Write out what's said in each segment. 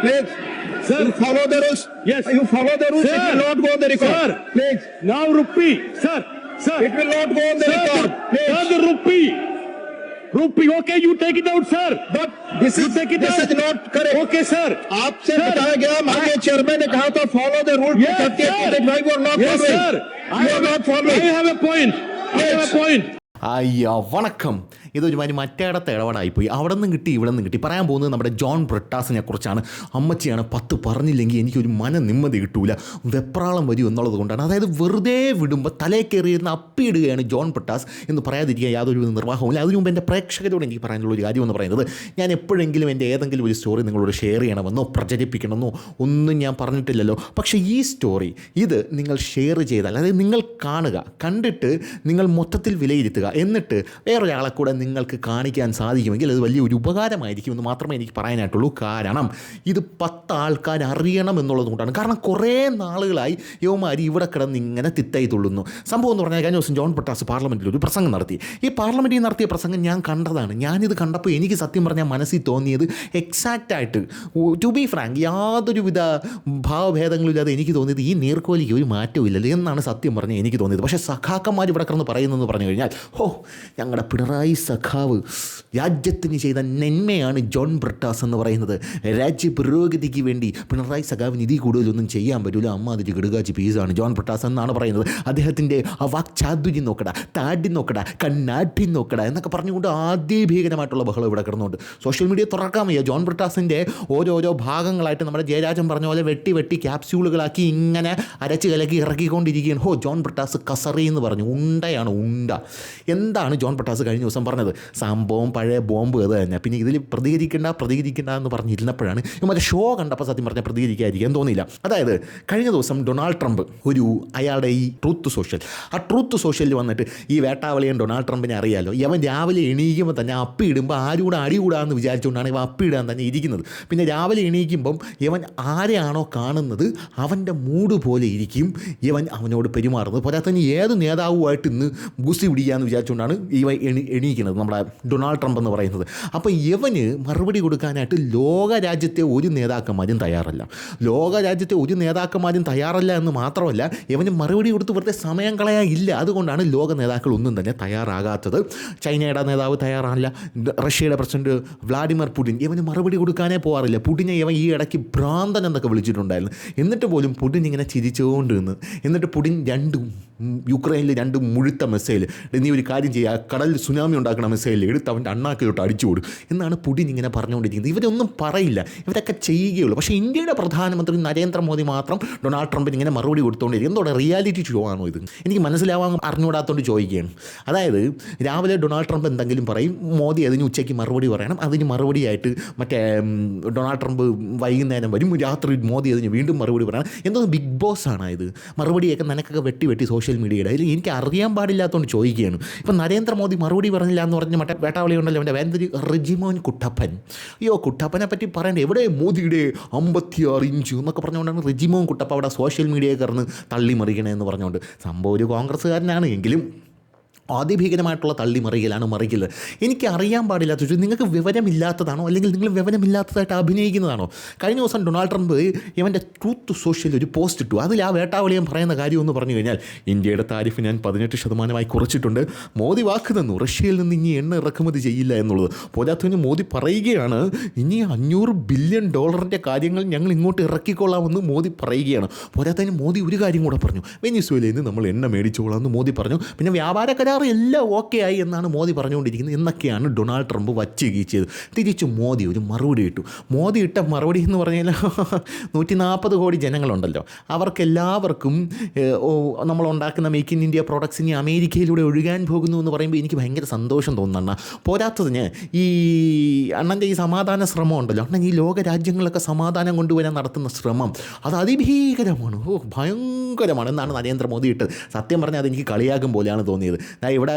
Please, sir, you follow the rules. Yes, you follow the rules. Sir, it will not go on the record. Sir, please. Now rupee, sir, sir. It will not go on the sir, record. Please. Sir, the rupee. Rupee, okay, you take it out, sir. But this you is take it this out. is not correct. Okay, sir. आपसे बताया गया हमारे chairman ने कहा था follow the rules. Yes, sir. Why you are not yes, following? Sir. You are not following. I have a point. Yes. I have a point. ஐயா வணக்கம் ഇതൊരു മാതിരി മറ്റേടത്തെ ഇടപാടായിപ്പോയി. അവിടെ നിന്ന് കിട്ടി ഇവിടെ നിന്ന് കിട്ടി. പറയാൻ പോകുന്നത് നമ്മുടെ ജോൺ ബ്രിട്ടാസിനെ കുറിച്ചാണ്. അമ്മച്ചിയാണ് പത്ത് പറഞ്ഞില്ലെങ്കിൽ എനിക്കൊരു മന നിമ്മതി കിട്ടൂല. വെപ്രാളം വരും എന്നുള്ളത് കൊണ്ടാണ്. അതായത് വെറുതെ വിടുമ്പോൾ തലേ കയറിയിരുന്ന അപ്പിയിടുകയാണ് ജോൺ ബ്രിട്ടാസ് എന്ന് പറയാതിരിക്കാൻ യാതൊരു നിർവാഹവുമില്ല. അതിനു മുമ്പ് എന്റെ പ്രേക്ഷകരോട് എനിക്ക് പറയാനുള്ള ഒരു കാര്യമെന്ന് പറയുന്നത് ഞാൻ എപ്പോഴെങ്കിലും എന്റെ ഏതെങ്കിലും ഒരു സ്റ്റോറി നിങ്ങളോട് ഷെയർ ചെയ്യണമെന്നോ പ്രചരിപ്പിക്കണമെന്നോ ഒന്നും ഞാൻ പറഞ്ഞിട്ടില്ലല്ലോ. പക്ഷേ ഈ സ്റ്റോറി ഇത് നിങ്ങൾ ഷെയർ ചെയ്താൽ അതായത് നിങ്ങൾ കാണുക കണ്ടിട്ട് നിങ്ങൾ മൊത്തത്തിൽ വിലയിരുത്തുക. എന്നിട്ട് വേറൊരാളെ കൂടെ നിങ്ങൾക്ക് കാണിക്കാൻ സാധിക്കുമെങ്കിൽ അത് വലിയൊരു ഉപകാരമായിരിക്കും എന്ന് മാത്രമേ എനിക്ക് പറയാനായിട്ടുള്ളൂ. കാരണം ഇത് പത്ത് ആൾക്കാർ അറിയണം എന്നുള്ളത് കൊണ്ടാണ്. കാരണം കുറേ നാളുകളായി യോമാരി ഇവിടെ കിടന്ന് ഇങ്ങനെ തിത്തായി തുള്ളുന്നു. സംഭവം എന്ന് പറഞ്ഞാൽ കഴിഞ്ഞ ദിവസം ജോൺ പട്ടാസ് പാർലമെന്റിൽ ഒരു പ്രസംഗം നടത്തി. ഈ പാർലമെന്റിൽ നടത്തിയ പ്രസംഗം ഞാൻ കണ്ടതാണ്. ഞാനിത് കണ്ടപ്പോൾ എനിക്ക് സത്യം പറഞ്ഞാൽ മനസ്സിൽ തോന്നിയത് എക്സാക്റ്റ് ആയിട്ട് ടു ബി ഫ്രാങ്ക് യാതൊരുവിധ ഭാവഭേദങ്ങളില്ലാതെ എനിക്ക് തോന്നിയത് ഈ നീർക്കോലിക്ക് ഒരു മാറ്റവും ഇല്ലല്ലോ എന്നാണ് സത്യം പറഞ്ഞാൽ എനിക്ക് തോന്നിയത്. പക്ഷേ സഖാക്കന്മാർ ഇവിടെ കിടന്ന് പറയുന്നതെന്ന് പറഞ്ഞു കഴിഞ്ഞാൽ ഹോ ഞങ്ങളുടെ പിണറായി സഖാവ് രാജ്യത്തിന് ചെയ്ത നന്മയാണ് ജോൺ ബ്രിട്ടാസ് എന്ന് പറയുന്നത്. രാജ്യ പുരോഗതിക്ക് വേണ്ടി പിണറായി സഖാവിന് ഇതിൽ കൂടുതലൊന്നും ചെയ്യാൻ പറ്റില്ല അമ്മാതിരി ഗിടുകാച്ചി പീസാണ് ജോൺ ബ്രിട്ടാസ് എന്നാണ് പറയുന്നത്. അദ്ദേഹത്തിന്റെ ആ വാക്ചാതുര്യം നോക്കട താടി നോക്കട കണ്ണാട്ടി നോക്കട എന്നൊക്കെ പറഞ്ഞുകൊണ്ട് ആദ്യ ഭീകരമായിട്ടുള്ള ബഹളം ഇവിടെ കിടന്നുണ്ട്. സോഷ്യൽ മീഡിയ തുറക്കാൻ വയ്യ. ജോൺ ബ്രിട്ടാസിന്റെ ഓരോരോ ഭാഗങ്ങളായിട്ട് നമ്മുടെ ജയരാജൻ പറഞ്ഞ പോലെ വെട്ടി വെട്ടി ക്യാപ്സ്യൂളുകളാക്കി ഇങ്ങനെ അരച്ച് കലക്കി ഇറക്കിക്കൊണ്ടിരിക്കുകയാണ്. ഹോ ജോൺ ബ്രിട്ടാസ് കസറി എന്ന് പറഞ്ഞു. ഉണ്ടയാണ് ഉണ്ട. എന്താണ് ജോൺ ബ്രിട്ടാസ് കഴിഞ്ഞ ദിവസം പറഞ്ഞത്? സംഭവം പഴയ ബോംബ് അത് തന്നെ. പിന്നെ ഇതിൽ പ്രതികരിക്കേണ്ട പ്രതികരിക്കേണ്ട എന്ന് പറഞ്ഞിരുന്നപ്പോഴാണ് മറ്റേ ഷോ കണ്ടപ്പോൾ സത്യം പറഞ്ഞാൽ പ്രതികരിക്കാതിരിക്കാൻ തോന്നിയില്ല. അതായത് കഴിഞ്ഞ ദിവസം ഡൊണാൾഡ് ട്രംപ് ഒരു അയാളുടെ ഈ ട്രൂത്ത് സോഷ്യൽ. ആ ട്രൂത്ത് സോഷ്യലിൽ വന്നിട്ട് ഈ വേട്ടാവളിയൻ ഡൊണാൾഡ് ട്രംപിനെ അറിയാലോ? ഇവൻ രാവിലെ എണീക്കുമ്പോൾ തന്നെ അപ്പി ഇടുമ്പോൾ ആരും കൂടെ അടി കൂടാന്ന് വിചാരിച്ചുകൊണ്ടാണ് ഇവ അപ്പി ഇടാൻ തന്നെ ഇരിക്കുന്നത്. പിന്നെ രാവിലെ എണീക്കുമ്പം ഇവൻ ആരെയാണോ കാണുന്നത് അവന്റെ മൂഡ് പോലെ ഇരിക്കും. ഇവൻ അവനോട് പെരുമാറുന്നത്. പോരാ തന്നെ ഏത് നേതാവുമായിട്ട് ഇന്ന് ഗുസ്തി പിടിക്കാമെന്ന് വിചാരിച്ചുകൊണ്ടാണ് ഇവ എണി എണീക്കുന്നത് നമ്മുടെ ഡൊണാൾഡ് ട്രംപ് എന്ന് പറയുന്നത്. അപ്പോൾ ഇവന് മറുപടി കൊടുക്കാനായിട്ട് ലോകരാജ്യത്തെ ഒരു നേതാക്കന്മാരും തയ്യാറല്ല. ലോക രാജ്യത്തെ ഒരു നേതാക്കന്മാരും തയ്യാറല്ല എന്ന് മാത്രമല്ല ഇവന് മറുപടി കൊടുത്ത് വെറുതെ സമയം കളയാനില്ല അതുകൊണ്ടാണ് ലോക നേതാക്കൾ ഒന്നും തന്നെ തയ്യാറാകാത്തത്. ചൈനയുടെ നേതാവ് തയ്യാറാകില്ല റഷ്യയുടെ പ്രസിഡന്റ് വ്ളാഡിമിർ പുടിൻ ഇവന് മറുപടി കൊടുക്കാനേ പോകാറില്ല പുടിനെ ഇവൻ ഈ ഇടയ്ക്ക് ഭ്രാന്തൻ എന്നൊക്കെ വിളിച്ചിട്ടുണ്ടായിരുന്നു. എന്നിട്ട് പോലും പുടിൻ ഇങ്ങനെ ചിരിച്ചുകൊണ്ട് നിന്ന് എന്നിട്ട് പുടിൻ രണ്ടും യുക്രൈനിൽ രണ്ട് മുഴുത്ത മെസ്സേജ് നീ ഒരു കാര്യം ചെയ്യുക കടലിൽ സുനാമി ഉണ്ടാക്കണ മിസൈലിൽ എടുത്ത് അവന്റെ അണ്ണാക്കി തൊട്ട് അടിച്ചു കൊടുക്കും. എന്നാണ് പുടിൻ ഇങ്ങനെ പറഞ്ഞുകൊണ്ടിരിക്കുന്നത്. ഇവരൊന്നും പറയില്ല. ഇവരൊക്കെ ചെയ്യുകയുള്ളൂ. പക്ഷേ ഇന്ത്യയുടെ പ്രധാനമന്ത്രി നരേന്ദ്രമോദി മാത്രം ഡൊണാൾഡ് ട്രംപിന് ഇങ്ങനെ മറുപടി കൊടുത്തുകൊണ്ടിരിക്കും എന്തോടെ റിയാലിറ്റി ഷോ ആണോ ഇത്? എനിക്ക് മനസ്സിലാവാൻ അറിഞ്ഞുകൂടാത്തോണ്ട് ചോദിക്കുകയാണ്. അതായത് രാവിലെ ഡൊണാൾഡ് ട്രംപ് എന്തെങ്കിലും പറയും മോദി അതിന് ഉച്ചയ്ക്ക് മറുപടി പറയണം. അതിന് മറുപടിയായിട്ട് മറ്റേ ഡൊണാൾഡ് ട്രംപ് വൈകുന്നേരം വരും. രാത്രി മോദി അതിന് വീണ്ടും മറുപടി പറയണം. എന്തോ ബിഗ് ബോസ് ആണ് മറുപടിയൊക്കെ നിനക്കൊക്കെ വെട്ടി വെട്ടി സോഷ്യൽ മീഡിയയുടെ. അതിൽ എനിക്ക് അറിയാൻ പാടില്ലാത്തതുകൊണ്ട് ചോദിക്കുകയാണ്. ഇപ്പം നരേന്ദ്രമോദി മറുപടി പറഞ്ഞില്ല. എന്ന് പറഞ്ഞ് മറ്റേ വേട്ടാവളി ഉണ്ടല്ലോ അവന്റെ വേന്തൊരു റിജിമോൻ കുട്ടപ്പൻ. അയ്യോ കുട്ടപ്പനെ പറ്റി പറയണ്ടേ എവിടെ മോദിയുടെ അമ്പത്തിയാറ് ഇഞ്ച് എന്നൊക്കെ പറഞ്ഞുകൊണ്ടാണ് റിജിമോൻ കുട്ടപ്പ അവിടെ സോഷ്യൽ മീഡിയയിൽ കയറുന്ന തള്ളി മറിക്കണേ എന്ന് പറഞ്ഞുകൊണ്ട്. സംഭവം ഒരു കോൺഗ്രസ്സുകാരനാണ് എങ്കിലും അതിഭീകരമായിട്ടുള്ള തള്ളിമറിയലാണ് മറിക്കൽ എനിക്ക് അറിയാൻ പാടില്ലാത്ത ചോദിച്ചു നിങ്ങൾക്ക് വിവരമില്ലാത്തതാണോ? അല്ലെങ്കിൽ നിങ്ങൾ വിവരമില്ലാത്തതായിട്ട് അഭിനയിക്കുന്നതാണോ? കഴിഞ്ഞ ദിവസം ഡൊണാൾഡ് ട്രംപ് ഇവന്റെ ട്രൂത്ത് സോഷ്യൽ ഒരു പോസ്റ്റ് ഇട്ടു. അതിൽ ആ വേട്ടാവളിയം പറയുന്ന കാര്യം എന്ന് പറഞ്ഞു കഴിഞ്ഞാൽ ഇന്ത്യയുടെ താരിഫ് ഞാൻ പതിനെട്ട് ശതമാനമായി കുറച്ചിട്ടുണ്ട്. മോദി വാക്ക് തന്നു. റഷ്യയിൽ നിന്ന് ഇനി എണ്ണ ഇറക്കുമതി ചെയ്യില്ല എന്നുള്ളത്. പോരാത്തതിന് മോദി പറയുകയാണ് ഇനി അഞ്ഞൂറ് ബില്യൺ ഡോളറിന്റെ കാര്യങ്ങൾ ഞങ്ങൾ ഇങ്ങോട്ട് ഇറക്കിക്കൊള്ളാമെന്ന് മോദി പറയുകയാണ്. പോരാത്തതിന് മോദി ഒരു കാര്യം കൂടെ പറഞ്ഞു. വെനിസ്വേലയിൽ നിന്ന് നമ്മൾ എണ്ണ മേടിച്ചോളാം എന്ന് മോദി പറഞ്ഞു. പിന്നെ വ്യാപാര കരാർ എല്ലാം ഓക്കെ ആയി എന്നാണ് മോദി പറഞ്ഞുകൊണ്ടിരിക്കുന്നത്. എന്നൊക്കെയാണ് ഡൊണാൾഡ് ട്രംപ് വച്ച് കീച്ചത് തിരിച്ചു മോദി ഒരു മറുപടി ഇട്ടു. മോദി ഇട്ട മറുപടി എന്ന് പറഞ്ഞാൽ നൂറ്റി നാൽപ്പത് കോടി ജനങ്ങളുണ്ടല്ലോ. അവർക്കെല്ലാവർക്കും നമ്മൾ ഉണ്ടാക്കുന്ന മേക്ക് ഇൻ ഇന്ത്യ പ്രോഡക്ട്സ് ഇനി അമേരിക്കയിലൂടെ ഒഴുകാൻ പോകുന്നു എന്ന് പറയുമ്പോൾ എനിക്ക് ഭയങ്കര സന്തോഷം തോന്നുന്നു പോരാത്തതിന് ഈ അണ്ണന്റെ ഈ സമാധാന ശ്രമം ഉണ്ടല്ലോ. അണ്ണൻ ഈ ലോക രാജ്യങ്ങളൊക്കെ സമാധാനം കൊണ്ടുവരാൻ നടത്തുന്ന ശ്രമം അത് അതിഭീകരമാണ്. ഓ ഭയങ്കരമാണ്. എന്നാണ് നരേന്ദ്രമോദി ഇട്ടത്. സത്യം പറഞ്ഞാൽ അതെനിക്ക് കളിയാകും പോലെയാണ് തോന്നിയത്. ഇവിടെ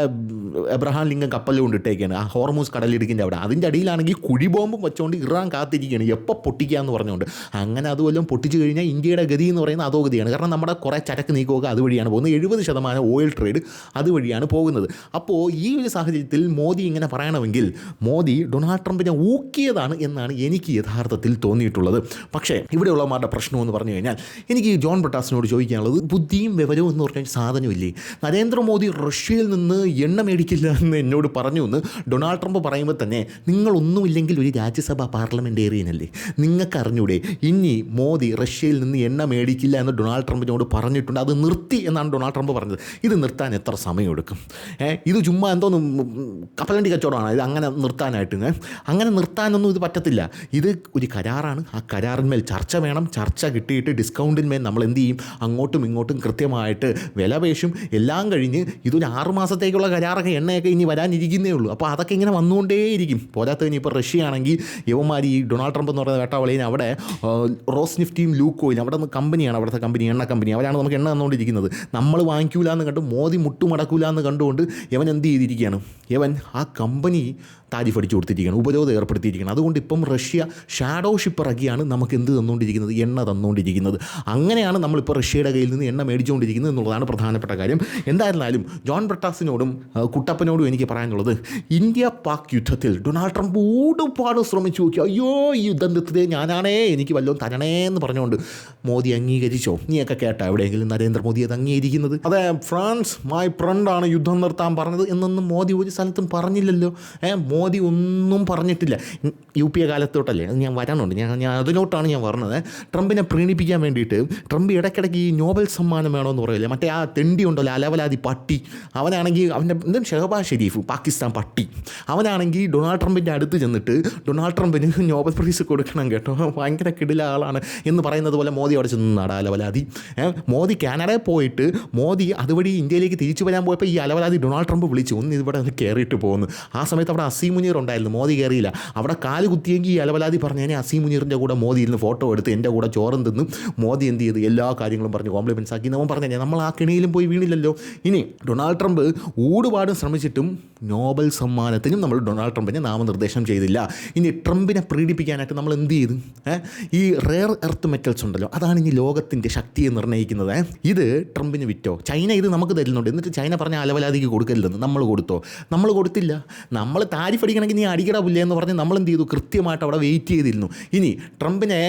എബ്രഹാം ലിംഗം കപ്പലിൽ കൊണ്ടിട്ടേക്കാണ്. ആ ഹോർമൂസ് കടലിടുക്കിന്റെ അവിടെ. അതിന്റെ അടിയിലാണെങ്കിൽ കുഴിബോംബും വെച്ചുകൊണ്ട് ഇറാൻ കാത്തിരിക്കുകയാണ്. എപ്പോൾ പൊട്ടിക്കാന്ന് പറഞ്ഞുകൊണ്ട് അങ്ങനെ അതുപോലെ പൊട്ടിച്ചു കഴിഞ്ഞാൽ ഇന്ത്യയുടെ ഗതി എന്ന് പറയുന്നത് അധോഗതിയാണ് കാരണം നമ്മുടെ കുറേ ചരക്ക് നീക്കമൊക്കെ അതുവഴിയാണ് പോകുന്നത്. എഴുപത് ശതമാനം ഓയിൽ ട്രേഡ് അതുവഴിയാണ് പോകുന്നത്. അപ്പോൾ ഈ ഒരു സാഹചര്യത്തിൽ മോദി ഇങ്ങനെ പറയണമെങ്കിൽ മോദി ഡൊണാൾഡ് ട്രംപിനെ ഊക്കിയതാണ് എന്നാണ് എനിക്ക് യഥാർത്ഥത്തിൽ തോന്നിയിട്ടുള്ളത്. പക്ഷേ ഇവിടെയുള്ളവന്മാരുടെ പ്രശ്നം എന്ന് പറഞ്ഞു കഴിഞ്ഞാൽ എനിക്ക് ജോൺ ബ്രട്ടാസിനോട് ചോദിക്കാനുള്ളത് ബുദ്ധിയും വിവരവും എന്ന് പറഞ്ഞ സാധനമില്ലേ? നരേന്ദ്രമോദി റഷ്യയിൽ നിന്ന് എണ്ണ മേടിക്കില്ല എന്ന് എന്നോട് പറഞ്ഞു എന്ന് ഡൊണാൾഡ് ട്രംപ് പറയുമ്പോൾ തന്നെ നിങ്ങളൊന്നുമില്ലെങ്കിൽ ഒരു രാജ്യസഭാ പാർലമെന്റേറിയൻ അല്ലേ നിങ്ങൾക്കറിഞ്ഞൂടെ ഇനി മോദി റഷ്യയിൽ നിന്ന് എണ്ണ മേടിക്കില്ല എന്ന് ഡൊണാൾഡ് ട്രംപിനോട് പറഞ്ഞിട്ടുണ്ട്. അത് നിർത്തി എന്നാണ് ഡൊണാൾഡ് ട്രംപ് പറഞ്ഞത്. ഇത് നിർത്താൻ എത്ര സമയമെടുക്കും? ഇത് ചുമ്മാ എന്തോന്നും കപ്പലണ്ടി കച്ചവടമാണ്. ഇത് അങ്ങനെ നിർത്താനായിട്ട്? അങ്ങനെ നിർത്താനൊന്നും ഇത് പറ്റത്തില്ല. ഇത് ഒരു കരാറാണ്. ആ കരാറിന്മേൽ ചർച്ച വേണം. ചർച്ച കിട്ടിയിട്ട് ഡിസ്കൗണ്ടിന്മേൽ നമ്മൾ എന്ത് ചെയ്യും? അങ്ങോട്ടും ഇങ്ങോട്ടും കൃത്യമായിട്ട് വില പേശും. എല്ലാം കഴിഞ്ഞ് ഇതൊരു ആറ് മാസത്തേക്കുള്ള കരാറൊക്കെ എണ്ണയൊക്കെ ഇനി വരാനിരിക്കുന്നേ ഉള്ളൂ. അപ്പോൾ അതൊക്കെ ഇങ്ങനെ വന്നുകൊണ്ടേയിരിക്കും. പോരാത്തതിന് ഇപ്പോൾ റഷ്യ ആണെങ്കിൽ യവന്മാർ ഈ ഡൊണാൾഡ് ട്രംപ് എന്ന് പറയുന്ന വേട്ടാവളിയിൽ അവിടെ റോസ് നിഫ്റ്റിയും ലൂക്കോയും അവിടെ നിന്ന് കമ്പനിയാണ് അവിടുത്തെ കമ്പനി എണ്ണ കമ്പനി. അവരാണ് നമുക്ക് എണ്ണ തന്നുകൊണ്ടിരിക്കുന്നത്. നമ്മൾ വാങ്ങിക്കൂല എന്ന് കണ്ട് മോദി മുട്ടുമടക്കൂല എന്ന് കണ്ടുകൊണ്ട് യവൻ എന്ത് ചെയ്തിരിക്കുകയാണ്? യവൻ ആ കമ്പനി താരിഫ് അടിച്ചു കൊടുത്തിരിക്കുകയാണ് ഉപരോധം ഏർപ്പെടുത്തിയിരിക്കുകയാണ്. അതുകൊണ്ട് ഇപ്പം റഷ്യ ഷാഡോ ഷിപ്പ് ഇറക്കിയാണ് നമുക്ക് എന്ത് തന്നുകൊണ്ടിരിക്കുന്നത്? എണ്ണ തന്നുകൊണ്ടിരിക്കുന്നത്. അങ്ങനെയാണ് നമ്മളിപ്പോൾ റഷ്യയുടെ കയ്യിൽ നിന്ന് എണ്ണ മേടിച്ചുകൊണ്ടിരിക്കുന്നത് എന്നുള്ളതാണ് പ്രധാനപ്പെട്ട കാര്യം. എന്തായിരുന്നാലും ജോൺ ബ്രട്ടാസിനോടും കുട്ടപ്പനോടും എനിക്ക് പറയാനുള്ളത് ഇന്ത്യ പാക് യുദ്ധത്തിൽ ഡൊണാൾഡ് ട്രംപ് ഒരുപാട് ശ്രമിച്ചു നോക്കി. അയ്യോ ഈ യുദ്ധം നിർത്തിയേ ഞാനാണേ എനിക്ക് വല്ലതും തരണേ എന്ന് പറഞ്ഞുകൊണ്ട് മോദി അംഗീകരിച്ചോ? നീയൊക്കെ കേട്ടോ എവിടെയെങ്കിലും നരേന്ദ്രമോദി അത് അംഗീകരിക്കുന്നത്? അതെ ഫ്രാൻസ് മൈ ഫ്രണ്ടാണ് യുദ്ധം നിർത്താൻ പറഞ്ഞത് എന്നൊന്നും മോദി ഒരു സ്ഥലത്തും പറഞ്ഞില്ലല്ലോ. മോദി ഒന്നും പറഞ്ഞിട്ടില്ല. യു പി എ കാലത്തോട്ടല്ലേ? അത് ഞാൻ വരാനുണ്ട്. ഞാൻ ഞാൻ അതിലോട്ടാണ് ഞാൻ പറഞ്ഞത് ട്രംപിനെ പ്രീണിപ്പിക്കാൻ വേണ്ടിയിട്ട് ട്രംപ് ഇടയ്ക്കിടയ്ക്ക് ഈ നോബൽ സമ്മാനം വേണമെന്ന് പറയില്ലേ? മറ്റേ ആ തെണ്ടി ഉണ്ടല്ലോ അലവലാതി പട്ടി. അവനാണെങ്കിൽ അവന്റെ എന്തും ഷെഹബാ ഷെരീഫ് പാകിസ്ഥാൻ പട്ടി. അവനാണെങ്കിൽ ഡൊണാൾഡ് ട്രംപിന്റെ അടുത്ത് ചെന്നിട്ട് ഡൊണാൾഡ് ട്രംപിന് നോബൽ പ്രൈസ് കൊടുക്കണം കേട്ടോ. ഭയങ്കര കിടില ആളാണ് എന്ന് പറയുന്നത് പോലെ മോദി അവിടെ ചെന്ന് നടാ അലവലാതി. മോദി കാനഡയിൽ പോയിട്ട് മോദി അതുവഴി ഇന്ത്യയിലേക്ക് തിരിച്ചു വരാൻ പോയപ്പോൾ ഈ അലവലാതി ഡൊണാൾഡ് ട്രംപ് വിളിച്ചു. ഒന്ന് ഇവിടെ കയറിയിട്ട് പോകുന്നു ആ സമയത്ത് അവിടെ അസീം മുനീർ ഉണ്ടായിരുന്നു മോദി കയറിയില്ല. അവിടെ കാൽ കുത്തിയെങ്കിൽ ഈ അലവലാതി പറഞ്ഞതിനെ അസീം മുനീറിന്റെ കൂടെ മോദി ഇരുന്ന് ഫോട്ടോ എടുത്ത് എന്റെ കൂടെ ചോറും തിന്ന്. മോദി എന്ത് ചെയ്ത്? എല്ലാ കാര്യങ്ങളും പറഞ്ഞ്. കോംപ്ലിമെന്റ്സ് ആക്കി. നമ്മൾ പറഞ്ഞു നമ്മൾ ആ കിണിയിലും പോയി വീണില്ലല്ലോ. ഇനി ഡൊണാൾഡ് ട്രംപ് ഊടുപാടും ശ്രമിച്ചിട്ടും നോബൽ സമ്മാനത്തിനും നമ്മൾ ഡൊണാൾഡ് ട്രംപിനെ നാമനിർദ്ദേശം ചെയ്തില്ല. ഇനി ട്രംപിനെ പ്രീഡിപ്പിക്കാനായിട്ട് നമ്മൾ എന്ത് ചെയ്തു? ഈ റെയർ എർത്ത് മെറ്റൽസ് ഉണ്ടല്ലോ അതാണ് ഇനി ലോകത്തിന്റെ ശക്തിയെ നിർണയിക്കുന്നത് ഇത് ട്രംപിന് വിറ്റോ? ചൈന ഇത് നമുക്ക് തരുന്നുണ്ട്. എന്നിട്ട് ചൈന പറഞ്ഞ അലവലാതിക്ക് കൊടുക്കരുതെന്ന് നമ്മൾ കൊടുത്തോ? നമ്മൾ കൊടുത്തില്ല. നമ്മൾ താരിഫ് അടിക്കണമെങ്കിൽ നീ അടിക്കട പുല്ലേ എന്ന് പറഞ്ഞ് നമ്മൾ എന്ത് ചെയ്തു കൃത്യമായിട്ട് അവിടെ വെയിറ്റ് ചെയ്തിരുന്നു ഇനി ട്രംപിനെ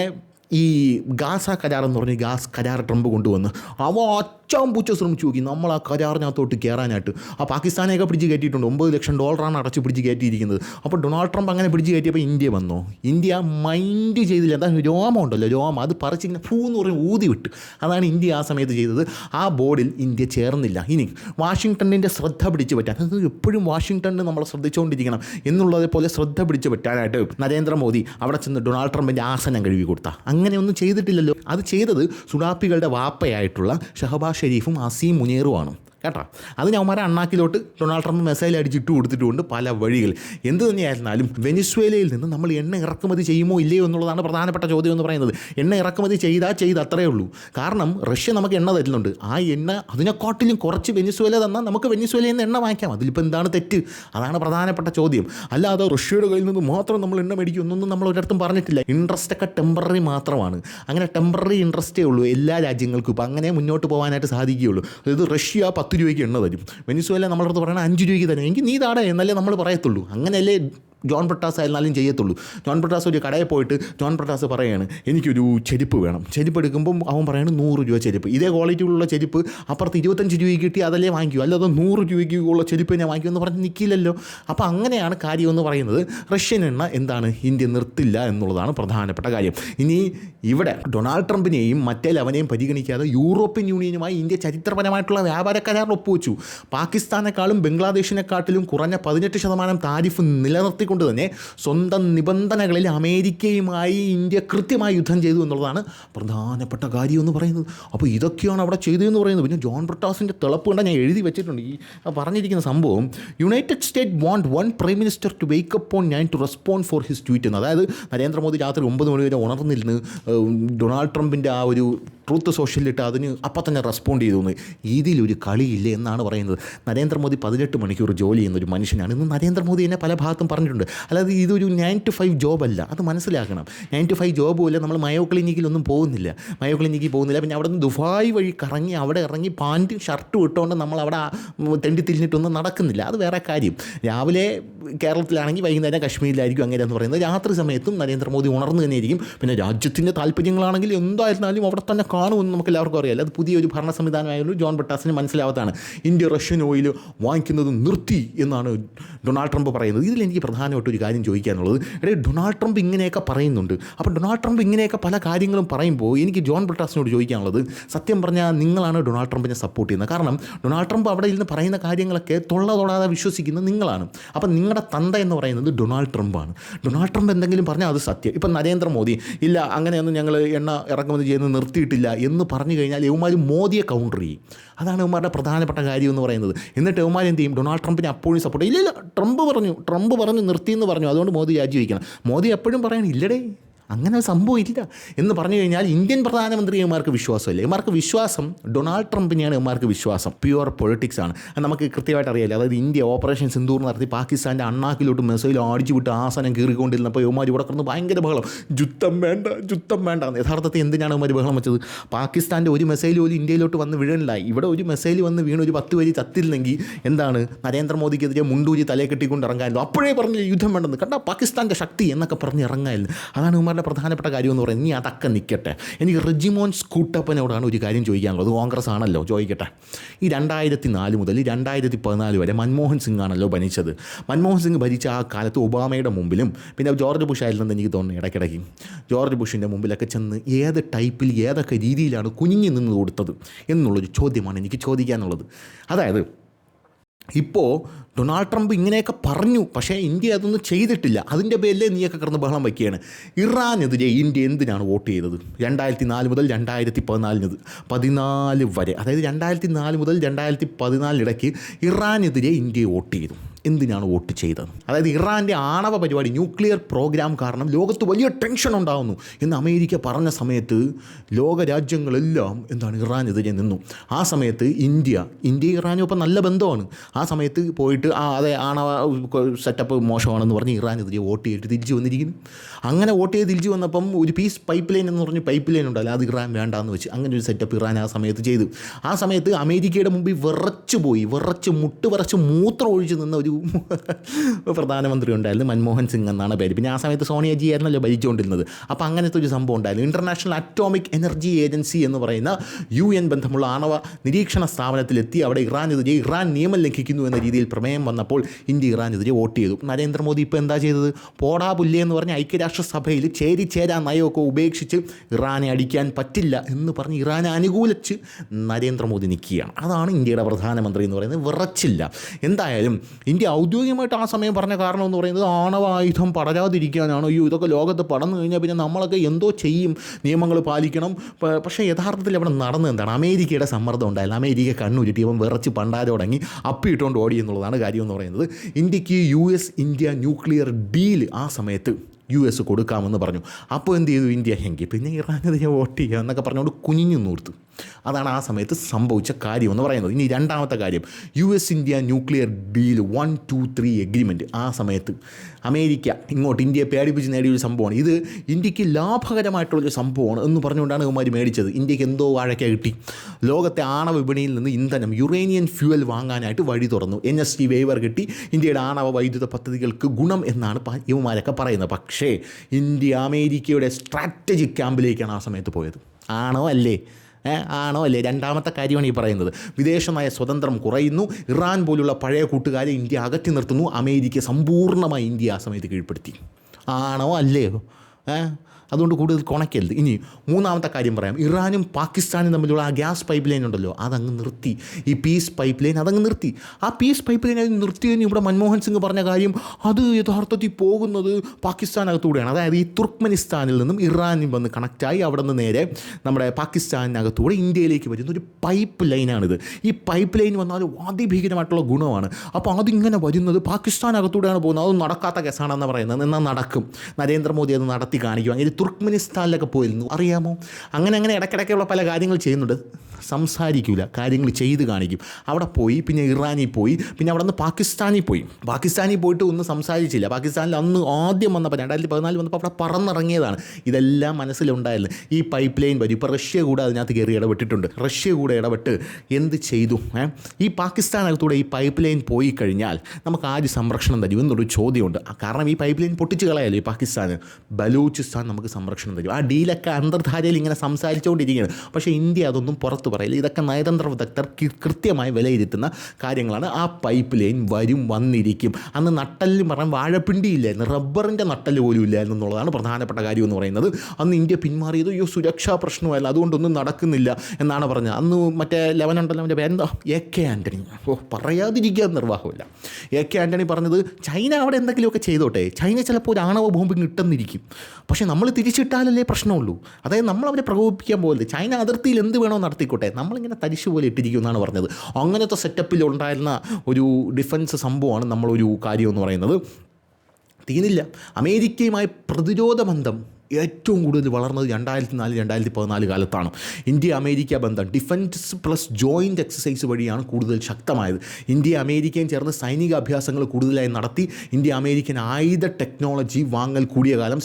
ഈ ഗാസ കരാർ എന്ന് പറഞ്ഞ് ഗാസ് കരാർ ട്രംപ് കൊണ്ടുവന്ന് അവ അച്ചാം പൂച്ച ശ്രമിച്ചു നോക്കി. നമ്മൾ ആ കരാറിനകത്തോട്ട് കയറാനായിട്ട് ആ പാകിസ്ഥാനെയൊക്കെ പിടിച്ച് കയറ്റിയിട്ടുണ്ട്. ഒമ്പത് ലക്ഷം ഡോളറാണ് അടച്ച് പിടിച്ച് കയറ്റിയിരിക്കുന്നത്. അപ്പോൾ ഡൊണാൾഡ് ട്രംപ് അങ്ങനെ പിടിച്ച് കയറ്റിയപ്പോൾ ഇന്ത്യ വന്നു. ഇന്ത്യ മൈൻഡ് ചെയ്തില്ല. എന്താ രോമം ഉണ്ടല്ലോ രോമം. അത് പറിച്ചിങ്ങനെ ഫൂ എന്ന് പറഞ്ഞ് ഊതി വിട്ട്. അതാണ് ഇന്ത്യ ആ സമയത്ത് ചെയ്തത്. ആ ബോർഡിൽ ഇന്ത്യ ചേർന്നില്ല. ഇനി വാഷിങ്ടണിന്റെ ശ്രദ്ധ പിടിച്ച് പറ്റാൻ എപ്പോഴും വാഷിങ്ടണിന് നമ്മൾ ശ്രദ്ധിച്ചുകൊണ്ടിരിക്കണം എന്നുള്ളതേപോലെ ശ്രദ്ധ പിടിച്ച് പറ്റാനായിട്ട് നരേന്ദ്രമോദി അവിടെ ചെന്ന് ഡൊണാൾഡ് ട്രംപിന്റെ ആസനം കഴുകി കൊടുത്ത. അങ്ങനെയൊന്നും ചെയ്തിട്ടില്ലല്ലോ. അത് ചെയ്തത് സുഡാപ്പികളുടെ വാപ്പയായിട്ടുള്ള ഷഹബാസ് ഷെരീഫും അസീം മുനീറുമാണ് കേട്ടോ? അതിന് അവന്മാരെ അണ്ണാക്കിലോട്ട് ഡൊണാൾഡ് ട്രംപ് മെസ്സേജ് അടിച്ചിട്ട് കൊടുത്തിട്ടുണ്ട് പല വഴികൾ. എന്ത് തന്നെയായിരുന്നാലും വെനിസ്വേലയിൽ നിന്ന് നമ്മൾ എണ്ണ ഇറക്കുമതി ചെയ്യുമോ ഇല്ലയോ എന്നുള്ളതാണ് പ്രധാനപ്പെട്ട ചോദ്യം എന്ന് പറയുന്നത്. എണ്ണ ഇറക്കുമതി ചെയ്താൽ ചെയ്ത് അത്രയേ ഉള്ളൂ. കാരണം റഷ്യ നമുക്ക് എണ്ണ തരുന്നുണ്ട്. ആ എണ്ണ അതിനെക്കാട്ടിലും കുറച്ച് വെനിസ്വേല തന്നാൽ നമുക്ക് വെനിസ്വേലയിൽ നിന്ന് എണ്ണ വാങ്ങിക്കാം. അതിലിപ്പോൾ എന്താണ് തെറ്റ്? അതാണ് പ്രധാനപ്പെട്ട ചോദ്യം. അല്ലാതെ റഷ്യയുടെ കയ്യിൽ നിന്ന് മാത്രം നമ്മൾ എണ്ണ മേടിക്കും എന്നൊന്നും നമ്മൾ ഒരിടത്തും പറഞ്ഞിട്ടില്ല. ഇൻട്രസ്റ്റ് ഒക്കെ ടെമ്പററി മാത്രമാണ്. അങ്ങനെ ടെമ്പററി ഇൻട്രസ്റ്റേ ഉള്ളൂ. എല്ലാ രാജ്യങ്ങൾക്കും ഇപ്പോൾ അങ്ങനെ മുന്നോട്ട് പോകാനായിട്ട് സാധിക്കുകയുള്ളൂ. അതായത് റഷ്യ പത്ത് രൂപയ്ക്ക് എണ്ണ തരും. വെനിസ്വേല നമ്മളടുത്ത് അടുത്ത് പറയണത് അഞ്ച് രൂപയ്ക്ക് തരും. എങ്കിൽ നീ താടേ എന്നല്ലേ നമ്മൾ പറയത്തുള്ളൂ. അങ്ങനെയല്ലേ ജോൺ പ്രട്ടാസ് ആയിരുന്നാലും ചെയ്യത്തുള്ളൂ. ജോൺ പ്രട്ടാസ് ഒരു കടയിൽ പോയിട്ട് ജോൺ പ്രട്ടാസ് പറയാണ് എനിക്കൊരു ചെരുപ്പ് വേണം. ചെരുപ്പ് എടുക്കുമ്പം അവൻ പറയാണ് നൂറ് രൂപ ചെരുപ്പ്. ഇതേ ക്വാളിറ്റിയുള്ള ചെരുപ്പ് അപ്പുറത്ത് ഇരുപത്തഞ്ച് രൂപയ്ക്ക് കിട്ടി അതല്ലേ വാങ്ങിക്കൂ. അല്ലാതെ നൂറ് രൂപയ്ക്ക് ഉള്ള ചെരുപ്പ് ഞാൻ വാങ്ങിക്കും എന്ന് പറഞ്ഞ് നിൽക്കില്ലല്ലോ അപ്പോൾ അങ്ങനെയാണ് കാര്യമെന്ന് പറയുന്നത്. റഷ്യൻ എണ്ണ എന്താണ്? ഇന്ത്യ നിർത്തില്ല എന്നുള്ളതാണ് പ്രധാനപ്പെട്ട കാര്യം. ഇനി ഇവിടെ ഡൊണാൾഡ് ട്രംപിനെയും മറ്റേ ലവനെയും പരിഗണിക്കാതെ യൂറോപ്യൻ യൂണിയനുമായി ഇന്ത്യ ചരിത്രപരമായിട്ടുള്ള വ്യാപാര കരാർ ഒപ്പുവെച്ചു. പാകിസ്ഥാനേക്കാളും ബംഗ്ലാദേശിനെക്കാട്ടിലും കുറഞ്ഞ പതിനെട്ട് ശതമാനം താരിഫ് നിലനിർത്തിക്കൊണ്ട് തന്നെ സ്വന്തം നിബന്ധനകളിൽ അമേരിക്കയുമായി ഇന്ത്യ കൃത്യമായി യുദ്ധം ചെയ്തു എന്നുള്ളതാണ് പ്രധാനപ്പെട്ട കാര്യം എന്ന് പറയുന്നത്. അപ്പോൾ ഇതൊക്കെയാണ് അവിടെ ചെയ്തതെന്ന് പറയുന്നത്. പിന്നെ ജോൺ ബ്രിട്ടാസിന്റെ തിളപ്പ് കണ്ട ഞാൻ എഴുതി വെച്ചിട്ടുണ്ട്. ഈ പറഞ്ഞിരിക്കുന്ന സംഭവം united state want one prime minister to wake up on ഞാൻ to respond for his tweet എന്ന്. അതായത് നരേന്ദ്രമോദി രാത്രി ഒമ്പത് മണി വരെ ഉണർന്നിരുന്ന് ഡൊണാൾഡ് ട്രംപിന്റെ ആ ഒരു ട്രൂത്ത് സോഷ്യലിട്ട് അതിന് അപ്പം തന്നെ റെസ്പോണ്ട് ചെയ്തു എന്ന്. ഇതിലൊരു കളിയില്ല എന്നാണ് പറയുന്നത്. നരേന്ദ്രമോദി പതിനെട്ട് മണിക്കൂർ ജോലി ചെയ്യുന്ന ഒരു മനുഷ്യനാണ്. ഇന്ന് നരേന്ദ്രമോദി എന്നെ പല ഭാഗത്തും പറഞ്ഞിട്ടുണ്ട്. അല്ലാതെ ഇതൊരു നയൻ ടു ഫൈവ് ജോബല്ല അത് മനസ്സിലാക്കണം. നയൻ ടു ഫൈവ് ജോബ് പോലെ നമ്മൾ മയോ ക്ലിനിക്കിലൊന്നും പോകുന്നില്ല. മയോ ക്ലിനിക്കിൽ പോകുന്നില്ല. പിന്നെ അവിടെ നിന്ന് ദുബായ് വഴി കറങ്ങി അവിടെ ഇറങ്ങി പാന്റും ഷർട്ടും ഇട്ടുകൊണ്ട് നമ്മൾ അവിടെ തെണ്ടി തിരിഞ്ഞിട്ടൊന്നും നടക്കുന്നില്ല. അത് വേറെ കാര്യം. രാവിലെ കേരളത്തിലാണെങ്കിൽ വൈകുന്നേരം കശ്മീരിലായിരിക്കും അങ്ങനെ എന്ന് പറയുന്നത്. രാത്രി സമയത്തും നരേന്ദ്രമോദി ഉണർന്നു തന്നെയായിരിക്കും. പിന്നെ രാജ്യത്തിന്റെ താല്പര്യങ്ങളാണെങ്കിൽ എന്തായിരുന്നാലും അവിടെ തന്നെ കാണുമെന്ന് നമുക്ക് എല്ലാവർക്കും അറിയാം. അത് പുതിയൊരു ഭരണ സംവിധാനമായാലും ജോൺ ബട്ടാസിന് മനസ്സിലാവാത്തതാണ്. ഇന്ത്യ റഷ്യൻ ഓയിൽ വാങ്ങിക്കുന്നത് നിർത്തി എന്നാണ് ഡൊണാൾഡ് ട്രംപ് പറയുന്നത്. ഇതിൽ എനിക്ക് പ്രധാനമായിട്ട് ഒരു കാര്യം ചോദിക്കാനുള്ളത്. എടേ ഡൊണാൾഡ് ട്രംപ് ഇങ്ങനെയൊക്കെ പറയുന്നുണ്ട്. അപ്പോൾ ഡൊണാൾഡ് ട്രംപ് ഇങ്ങനെയൊക്കെ പല കാര്യങ്ങളും പറയുമ്പോൾ എനിക്ക് ജോൺ ബ്രിട്ടാസിനോട് ചോദിക്കാനുള്ളത് സത്യം പറഞ്ഞാൽ നിങ്ങളാണ് ഡൊണാൾഡ് ട്രംപിനെ സപ്പോർട്ട് ചെയ്യുന്നത്. കാരണം ഡൊണാൾഡ് ട്രംപ് അവിടെ ഇരുന്ന് പറയുന്ന കാര്യങ്ങളൊക്കെ തൊള്ള തൊടാതെ വിശ്വസിക്കുന്നത് നിങ്ങളാണ്. അപ്പം നിങ്ങളുടെ തന്ത എന്ന് പറയുന്നത് ഡൊണാൾഡ് ട്രംപാണ്. ഡൊണാൾഡ് ട്രംപ് എന്തെങ്കിലും പറഞ്ഞാൽ അത് സത്യം. ഇപ്പം നരേന്ദ്രമോദി ഇല്ല അങ്ങനെയൊന്നും ഞങ്ങൾ എണ്ണ ഇറക്കുമതി ചെയ്യുന്നത് നിർത്തിയിട്ടില്ല എന്ന് പറഞ്ഞു കഴിഞ്ഞാൽ യവന്മാർ മോദിയെ കൗണ്ടർ ചെയ്യും. അതാണ് ഇവന്മാരുടെ പ്രധാനപ്പെട്ട കാര്യം എന്ന് പറയുന്നത്. എന്നിട്ട് ഇവന്മാർ എന്ത് ചെയ്യും? ഡൊണാൾഡ് ട്രംപിനെ അപ്പോഴും സപ്പോർട്ട് ഇല്ല ട്രംപ് പറഞ്ഞു ട്രംപ് പറഞ്ഞു നിർത്തി എന്ന് പറഞ്ഞു. അതുകൊണ്ട് മോദി രാജിവെക്കണം. മോദി എപ്പോഴും പറയണം ഇല്ലടേ അങ്ങനെ ഒരു സംഭവം ഇല്ല എന്ന് പറഞ്ഞു കഴിഞ്ഞാൽ ഇന്ത്യൻ പ്രധാനമന്ത്രി ഇവന്മാർക്ക് വിശ്വാസമില്ല. ഇവന്മാർക്ക് വിശ്വാസം ഡൊണാൾഡ് ട്രംപിനെയാണ് ഇവന്മാർക്ക് വിശ്വാസം. പ്യുവർ പൊളിറ്റിക്സ് ആണ്. നമുക്ക് കൃത്യമായിട്ട് അറിയില്ല അതായത് ഇന്ത്യ ഓപ്പറേഷൻ സിന്ദൂർ നടത്തി പാകിസ്ഥാന്റെ അണ്ണാക്കിലോട്ട് മെസ്സേജിൽ അടിച്ചു വിട്ട് ആസനം കീറിക്കൊണ്ടിരുന്നപ്പോൾ ഇവന്മാർ ഇവിടെ കിടന്ന് ഭയങ്കര ബഹളം. യുദ്ധം വേണ്ട യുദ്ധം വേണ്ട. യഥാർത്ഥത്തിൽ എന്തിനാണ് ഇവന്മാർ ബഹളം വെച്ചത്? പാകിസ്ഥാന്റെ ഒരു മെസ്സൈൽ പോലും ഇന്ത്യയിലോട്ട് വന്ന് വീഴണില്ല. ഇവിടെ ഒരു മെസ്സൈൽ വന്ന് വീണ് ഒരു പത്ത് പേര് ചത്തിരുന്നെങ്കിൽ എന്താണ്? നരേന്ദ്രമോദിക്കെതിരെ മുണ്ടൂരി തലേ കെട്ടിക്കൊണ്ട് ഇറങ്ങാമല്ലോ അപ്പോഴേ പറഞ്ഞ് യുദ്ധം വേണ്ടെന്ന്. കണ്ട പാകിസ്ഥാന്റെ ശക്തി എന്നൊക്കെ പറഞ്ഞ് ഇറങ്ങാമല്ലോ അതാണ് ഇവന്മാരുടെ പ്രധാനപ്പെട്ട കാര്യം എന്ന് പറയുന്നത് ഇനി അതൊക്കെ നിൽക്കട്ടെ എനിക്ക് റെജിമോൻ സ്കൂട്ടപ്പനോടാണ് ഒരു കാര്യം ചോദിക്കാനുള്ളത്. കോൺഗ്രസ് ആണല്ലോ ചോദിക്കട്ടെ. ഈ രണ്ടായിരത്തി നാല് മുതൽ രണ്ടായിരത്തി പതിനാല് വരെ മൻമോഹൻ സിംഗ് ആണല്ലോ ഭരിച്ചത്. മൻമോഹൻ സിംഗ് ഭരിച്ച ആ കാലത്ത് ഒബാമയുടെ മുമ്പിലും പിന്നെ ജോർജ് ബുഷ് ആയിരുന്നു എനിക്ക് തോന്നുന്നു ഇടയ്ക്കിടയ്ക്ക്. ജോർജ് ബുഷിന്റെ മുമ്പിലൊക്കെ ചെന്ന് ഏത് ടൈപ്പിൽ ഏതൊക്കെ രീതിയിലാണ് കുനിഞ്ഞു നിന്ന് കൊടുത്തത് എന്നുള്ളൊരു ചോദ്യമാണ് എനിക്ക് ചോദിക്കാനുള്ളത്. അതായത് ഇപ്പോൾ ഡൊണാൾഡ് ട്രംപ് ഇങ്ങനെയൊക്കെ പറഞ്ഞു പക്ഷേ ഇന്ത്യ അതൊന്നും ചെയ്തിട്ടില്ല. അതിന്റെ പേരിൽ നീയൊക്കെ കിടന്ന് ബഹളം വയ്ക്കുകയാണ്. ഇറാനെതിരെ ഇന്ത്യ എന്തിനാണ് വോട്ട് ചെയ്തത്? രണ്ടായിരത്തി നാല് മുതൽ രണ്ടായിരത്തി പതിനാലിനത് പതിനാല് വരെ അതായത് രണ്ടായിരത്തി നാല് മുതൽ രണ്ടായിരത്തി പതിനാലിടയ്ക്ക് ഇറാനെതിരെ ഇന്ത്യ വോട്ട് ചെയ്തു. എന്തിനാണ് വോട്ട് ചെയ്തത്? അതായത് ഇറാന്റെ ആണവ പരിപാടി ന്യൂക്ലിയർ പ്രോഗ്രാം കാരണം ലോകത്ത് വലിയ ടെൻഷൻ ഉണ്ടാകുന്നു എന്ന് അമേരിക്ക പറഞ്ഞ സമയത്ത് ലോകരാജ്യങ്ങളെല്ലാം എന്താണ് ഇറാനെതിരെ നിന്നു. ആ സമയത്ത് ഇന്ത്യ ഇന്ത്യ ഇറാനും ഇപ്പം നല്ല ബന്ധമാണ്. ആ സമയത്ത് പോയിട്ട് ആ അതെ ആണവ സെറ്റപ്പ് മോശമാണെന്ന് പറഞ്ഞ് ഇറാനെതിരെ വോട്ട് ചെയ്തിട്ട് തിരിച്ചു വന്നിരിക്കുന്നു. അങ്ങനെ വോട്ട് ചെയ്ത് തിരിച്ചു വന്നപ്പം ഒരു പീസ് പൈപ്പ് ലൈൻ എന്ന് പറഞ്ഞ് പൈപ്പ് ലൈൻ ഉണ്ടല്ലോ അത് ഇറാൻ വേണ്ടാന്ന് വെച്ച് അങ്ങനെ ഒരു സെറ്റപ്പ് ഇറാൻ ആ സമയത്ത് ചെയ്തു. ആ സമയത്ത് അമേരിക്കയുടെ മുമ്പിൽ വിറച്ചു പോയി വിറച്ച് മുട്ട് വിറച്ച് മൂത്രം ഒഴിച്ച് നിന്ന ഒരു പ്രധാനമന്ത്രി ഉണ്ടായിരുന്നു മൻമോഹൻ സിംഗ് എന്നാണ് പേര്. പിന്നെ ആ സമയത്ത് സോണിയാജി ആയിരുന്നല്ലോ ഭരിച്ചുകൊണ്ടിരുന്നത്. അപ്പോൾ അങ്ങനത്തെ ഒരു സംഭവം ഉണ്ടായിരുന്നു. ഇന്റർനാഷണൽ അറ്റോമിക് എനർജി ഏജൻസി എന്ന് പറയുന്ന യു എൻ ബന്ധമുള്ള ആണവ നിരീക്ഷണ സ്ഥാപനത്തിലെത്തി അവിടെ ഇറാനെതിരെ ഇറാൻ നിയമം ലംഘിക്കുന്നു എന്ന രീതിയിൽ പ്രമേയം വന്നപ്പോൾ ഇന്ത്യ ഇറാനെതിരെ വോട്ട് ചെയ്തു. നരേന്ദ്രമോദി ഇപ്പോൾ എന്താ ചെയ്തത്? പോടാ പുല്ലേ എന്ന് പറഞ്ഞ ഐക്യരാഷ്ട്രസഭയിൽ ചേരി ചേരാ നയമൊക്കെ ഉപേക്ഷിച്ച് ഇറാനെ അടിക്കാൻ പറ്റില്ല എന്ന് പറഞ്ഞ് ഇറാനെ അനുകൂലിച്ച് നരേന്ദ്രമോദി നിൽക്കുകയാണ്. അതാണ് ഇന്ത്യയുടെ പ്രധാനമന്ത്രി എന്ന് പറയുന്നത്. വിറച്ചില്ല. എന്തായാലും ഇന്ത്യ ഔദ്യോഗികമായിട്ട് ആ സമയം പറഞ്ഞ കാരണം എന്ന് പറയുന്നത് ആണവായുധം പടരാതിരിക്കാനാണ്. അയ്യോ ഇതൊക്കെ ലോകത്ത് പടന്നു കഴിഞ്ഞാൽ പിന്നെ നമ്മളൊക്കെ എന്തോ ചെയ്യും. നിയമങ്ങൾ പാലിക്കണം. പക്ഷേ യഥാർത്ഥത്തിൽ അവിടെ നടന്നത് എന്താണ്? അമേരിക്കയുടെ സമ്മർദ്ദം ഉണ്ടായിരുന്നു. അമേരിക്ക കണ്ണുരുട്ടി അവൻ വിറച്ച് പണ്ടാതെ തുടങ്ങി അപ്പിയിട്ടുകൊണ്ട് ഓടി എന്നുള്ളതാണ് കാര്യം എന്ന് പറയുന്നത്. ഇന്ത്യയ്ക്ക് U S India nuclear deal ആ സമയത്ത് യു എസ് കൊടുക്കാമെന്ന് പറഞ്ഞു. അപ്പോൾ എന്ത് ചെയ്തു? ഇന്ത്യ എങ്കിൽ പിന്നെ ഇറാനെതിരെ വോട്ട് ചെയ്യുക എന്നൊക്കെ പറഞ്ഞുകൊണ്ട് കുഞ്ഞു നൂർത്തു. അതാണ് ആ സമയത്ത് സംഭവിച്ച കാര്യം എന്ന് പറയുന്നത്. ഇനി രണ്ടാമത്തെ കാര്യം. U S India nuclear deal one two three agreement. ആ സമയത്ത് അമേരിക്ക ഇങ്ങോട്ട് ഇന്ത്യയെ പേടിപ്പിച്ച് നേടിയൊരു സംഭവമാണ്. ഇത് ഇന്ത്യയ്ക്ക് ലാഭകരമായിട്ടുള്ളൊരു സംഭവമാണ് എന്ന് പറഞ്ഞുകൊണ്ടാണ് ഇവന്മാർ മേടിച്ചത്. ഇന്ത്യയ്ക്ക് എന്തോ വാഴയ്ക്ക കിട്ടി. ലോകത്തെ ആണവ വിപണിയിൽ നിന്ന് ഇന്ധനം യുറേനിയൻ ഫ്യൂവൽ വാങ്ങാനായിട്ട് വഴി തുറന്നു. എൻ എസ് ടി വേവർ കിട്ടി. ഇന്ത്യയുടെ ആണവ വൈദ്യുത പദ്ധതികൾക്ക് ഗുണം എന്നാണ് ഇവന്മാരൊക്കെ പറയുന്നത്. പക്ഷേ ഇന്ത്യ അമേരിക്കയുടെ സ്ട്രാറ്റജി ക്യാമ്പിലേക്കാണ് ആ സമയത്ത് പോയത്. ആണോ അല്ലേ? ആണോ അല്ലേ? രണ്ടാമത്തെ കാര്യമാണ് ഈ പറയുന്നത്. വിദേശ നയ സ്വതന്ത്രം കുറയുന്നു. ഇറാൻ പോലുള്ള പഴയ കൂട്ടുകാരെ ഇന്ത്യ അകറ്റി നിർത്തുന്നു. അമേരിക്ക സമ്പൂർണമായി ഇന്ത്യ ആ സമയത്ത് കീഴ്പ്പെടുത്തി. ആണോ അല്ലേ? അതുകൊണ്ട് കൂടുതൽ കുണയ്ക്കരുത് ഇനി മൂന്നാമത്തെ കാര്യം പറയാം. ഇറാനും പാകിസ്ഥാനും തമ്മിലുള്ള ആ ഗ്യാസ് പൈപ്പ് ലൈൻ ഉണ്ടല്ലോ അതങ്ങ് നിർത്തി. ഈ പീസ് പൈപ്പ് ലൈൻ അതങ്ങ് നിർത്തി. ആ പീസ് പൈപ്പ് ലൈൻ അത് നിർത്തിയതിന് ഇവിടെ മൻമോഹൻ സിംഗ് പറഞ്ഞ കാര്യം അത് യഥാർത്ഥത്തിൽ പോകുന്നത് പാകിസ്ഥാനകത്തൂടെയാണ്. അതായത് ഈ തുർക്ക്മെനിസ്ഥാനിൽ നിന്നും ഇറാനിൽ വന്ന് കണക്റ്റായി അവിടെ നിന്ന് നേരെ നമ്മുടെ പാകിസ്ഥാനകത്തൂടെ ഇന്ത്യയിലേക്ക് വരുന്ന ഒരു പൈപ്പ് ലൈനാണിത്. ഈ പൈപ്പ് ലൈൻ വന്നാൽ അതിഭീകരമായിട്ടുള്ള ഗുണമാണ്. അപ്പോൾ അതിങ്ങനെ വരുന്നത് പാകിസ്ഥാനകത്തൂടെയാണ് പോകുന്നത്. അത് നടക്കാത്ത കേസാണെന്ന് പറയുന്നത്. എന്നാൽ നടക്കും. നരേന്ദ്രമോദി അത് നടത്തി കാണിക്കും. അങ്ങനെ തുർക്ക്മെനിസ്ഥാനിലൊക്കെ പോയിരുന്നു. അറിയാമോ? അങ്ങനെ അങ്ങനെ ഇടയ്ക്കിടയ്ക്കുള്ള പല കാര്യങ്ങൾ ചെയ്യുന്നുണ്ട്. സംസാരിക്കില്ല കാര്യങ്ങൾ ചെയ്ത് കാണിക്കും. അവിടെ പോയി പിന്നെ ഇറാനിൽ പോയി പിന്നെ അവിടെ നിന്ന് പാകിസ്ഥാനിൽ പോയി. പാകിസ്ഥാനിൽ പോയിട്ട് ഒന്നും സംസാരിച്ചില്ല. പാകിസ്ഥാനിൽ അന്ന് ആദ്യം വന്നപ്പോൾ രണ്ടായിരത്തി പതിനാല് വന്നപ്പോൾ അവിടെ പറന്നിറങ്ങിയതാണ്. ഇതെല്ലാം മനസ്സിലുണ്ടായിരുന്നു. ഈ പൈപ്പ് ലൈൻ വരും. ഇപ്പോൾ റഷ്യ കൂടെ അതിനകത്ത് കയറി ഇടപെട്ടിട്ടുണ്ട്. റഷ്യ കൂടെ ഇടപെട്ട് എന്ത് ചെയ്തു? ഈ പാകിസ്ഥാനകത്തൂടെ ഈ പൈപ്പ് ലൈൻ പോയി കഴിഞ്ഞാൽ നമുക്ക് ആര് സംരക്ഷണം തരും. എന്നൊരു ചോദ്യമുണ്ട്. കാരണം ഈ പൈപ്പ് ലൈൻ പൊട്ടിച്ച് കളയല്ലോ ഈ പാകിസ്ഥാന്? ബലൂചിസ്ഥാൻ നമുക്ക് സംരക്ഷണം തരും. ആ ഡീലൊക്കെ അന്തർധാരയിൽ ഇങ്ങനെ സംസാരിച്ചുകൊണ്ടിരിക്കുകയാണ്. പക്ഷേ ഇന്ത്യ അതൊന്നും പുറത്ത് പറയില്ല. ഇതൊക്കെ നയതന്ത്ര വിദഗ്ധർ കൃത്യമായി വിലയിരുത്തുന്ന കാര്യങ്ങളാണ്. ആ പൈപ്പ് ലൈൻ വരും വന്നിരിക്കും. അന്ന് നട്ടലിന് പറയാൻ വാഴപ്പിണ്ടിയില്ലായിരുന്നു റബ്ബറിന്റെ നട്ടൽ പോലും ഇല്ലായിരുന്നു എന്നുള്ളതാണ് പ്രധാനപ്പെട്ട കാര്യം എന്ന് പറയുന്നത്. അന്ന് ഇന്ത്യ പിന്മാറിയത് അയ്യോ സുരക്ഷാ പ്രശ്നമല്ല അതുകൊണ്ടൊന്നും നടക്കുന്നില്ല എന്നാണ് പറഞ്ഞത്. അന്ന് മറ്റേ ലെവൻ ഉണ്ടല്ലോ അവന്റെ പേരെന്താ? എ കെ ആന്റണി ഓ പറയാതിരിക്കാൻ നിർവാഹമില്ല. എ കെ ആന്റണി പറഞ്ഞത് ചൈന അവിടെ എന്തെങ്കിലുമൊക്കെ ചെയ്തോട്ടെ. ചൈന ചിലപ്പോൾ ഒരു ആണവ ബോംബ് കിട്ടുന്നിരിക്കും പക്ഷേ നമ്മൾ തിരിച്ചിട്ടാലല്ലേ പ്രശ്നമുള്ളൂ. അതായത് നമ്മൾ അവരെ പ്രകോപിപ്പിക്കാൻ പോകരുത്. ചൈന അതിർത്തിയിൽ എന്ത് വേണോ നടത്തിക്കോട്ടെ. നമ്മളിങ്ങനെ തരിശു പോലെ ഇട്ടിരിക്കും എന്നാണ് പറഞ്ഞത്. അങ്ങനത്തെ സെറ്റപ്പിൽ ഉണ്ടായിരുന്ന ഒരു ഡിഫൻസ് സംഭവമാണ് നമ്മളൊരു കാര്യം എന്ന് പറയുന്നത്. തീരില്ല അമേരിക്കയുമായി പ്രതിരോധ ബന്ധം ഏറ്റവും കൂടുതൽ വളർന്നത് രണ്ടായിരത്തി നാല് രണ്ടായിരത്തി പതിനാല് കാലത്താണ്. ഇന്ത്യ അമേരിക്ക ബന്ധം. ഡിഫൻസ് പ്ലസ് ജോയിന്റ് എക്സസൈസ് വഴിയാണ് കൂടുതൽ ശക്തമായത്. ഇന്ത്യ അമേരിക്കയും ചേർന്ന് സൈനിക അഭ്യാസങ്ങൾ കൂടുതലായി നടത്തി. ഇന്ത്യ അമേരിക്കൻ ആയുധ ടെക്നോളജി വാങ്ങൽ കൂടിയ കാലം.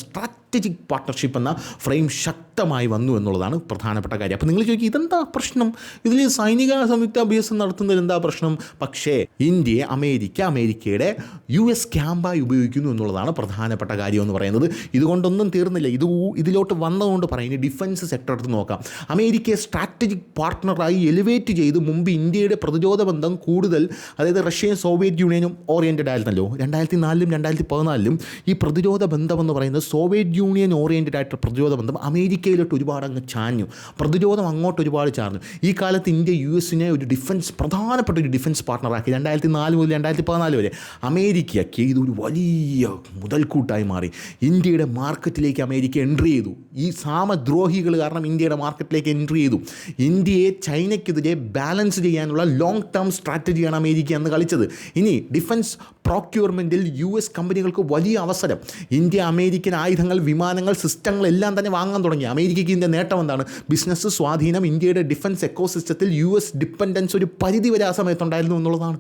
സ്ട്രാറ്റജിക് പാർട്ട്ണർഷിപ്പ് എന്ന ഫ്രെയിം ശക്തമായി വന്നു എന്നുള്ളതാണ് പ്രധാനപ്പെട്ട കാര്യം. അപ്പോൾ നിങ്ങൾ ചോദിക്കും ഇതെന്താ പ്രശ്നം? ഇതിൽ സൈനിക സംയുക്ത അഭ്യാസം നടത്തുന്നതിൽ എന്താ പ്രശ്നം? പക്ഷേ ഇന്ത്യയെ അമേരിക്ക അമേരിക്കയുടെ യു എസ് ക്യാമ്പായി ഉപയോഗിക്കുന്നു എന്നുള്ളതാണ് പ്രധാനപ്പെട്ട കാര്യം എന്ന് പറയുന്നത്. ഇതുകൊണ്ടൊന്നും തീർന്നില്ല. ഇത് ഇതിലോട്ട് വന്നതുകൊണ്ട് പറയുന്നത് ഡിഫൻസ് സെക്ടർ എടുത്ത് നോക്കാം. അമേരിക്കയെ സ്ട്രാറ്റജിക് പാർട്ട്ണറായി എലിവേറ്റ് ചെയ്ത് മുമ്പ് ഇന്ത്യയുടെ പ്രതിരോധ ബന്ധം കൂടുതൽ അതായത് റഷ്യയും സോവിയറ്റ് യൂണിയനും ഓറിയന്റഡ് ആയിരുന്നല്ലോ രണ്ടായിരത്തി നാലിലും രണ്ടായിരത്തി പതിനാലിലും ഈ പ്രതിരോധ ബന്ധം എന്ന് പറയുന്നത് സോവിയറ്റ് യൂണിയൻ ഓറിയന്റഡ് ആയിട്ടുള്ള പ്രതിരോധ ബന്ധം അമേരിക്കയിലോട്ട് ഒരുപാട് അങ്ങ് ചാഞ്ഞു. പ്രതിരോധം അങ്ങോട്ട് ഒരുപാട് ചാഞ്ഞു ഈ കാലത്ത് ഇന്ത്യ യു എസിനെ ഒരു ഡിഫൻസ് പ്രധാനപ്പെട്ട ഒരു ഡിഫൻസ് പാർട്ണറാക്കി. രണ്ടായിരത്തി നാല് മുതൽ രണ്ടായിരത്തി പതിനാല് വരെ അമേരിക്കയ്ക്ക് ഇതൊരു വലിയ മുതൽക്കൂട്ടായി മാറി. ഇന്ത്യയുടെ മാർക്കറ്റിലേക്ക് അമേരിക്ക എൻട്രി ചെയ്തു. ഈ സാമദ്രോഹികൾ കാരണം ഇന്ത്യയുടെ മാർക്കറ്റിലേക്ക് എൻട്രി ചെയ്തു. ഇന്ത്യയെ ചൈനയ്ക്കെതിരെ ബാലൻസ് ചെയ്യാനുള്ള ലോങ് ടേം സ്ട്രാറ്റജിയാണ് അമേരിക്ക അന്ന് കളിച്ചത്. ഇനി ഡിഫൻസ് പ്രോക്യൂർമെന്റിൽ യു എസ് കമ്പനികൾക്ക് വലിയ അവസരം. ഇന്ത്യ അമേരിക്കൻ ആയുധങ്ങൾ വിമാനങ്ങൾ സിസ്റ്റങ്ങൾ എല്ലാം തന്നെ വാങ്ങാൻ തുടങ്ങി. അമേരിക്കയ്ക്ക് ഇതിന്റെ നേട്ടം എന്താണ്? ബിസിനസ് സ്വാധീനം ഇന്ത്യയുടെ ഡിഫൻസ് എക്കോ സിസ്റ്റത്തിൽ യു എസ് ഡിപ്പെൻഡൻസ് ഒരു പരിധി വരെ ആ സമയത്തുണ്ടായിരുന്നു എന്നുള്ളതാണ്.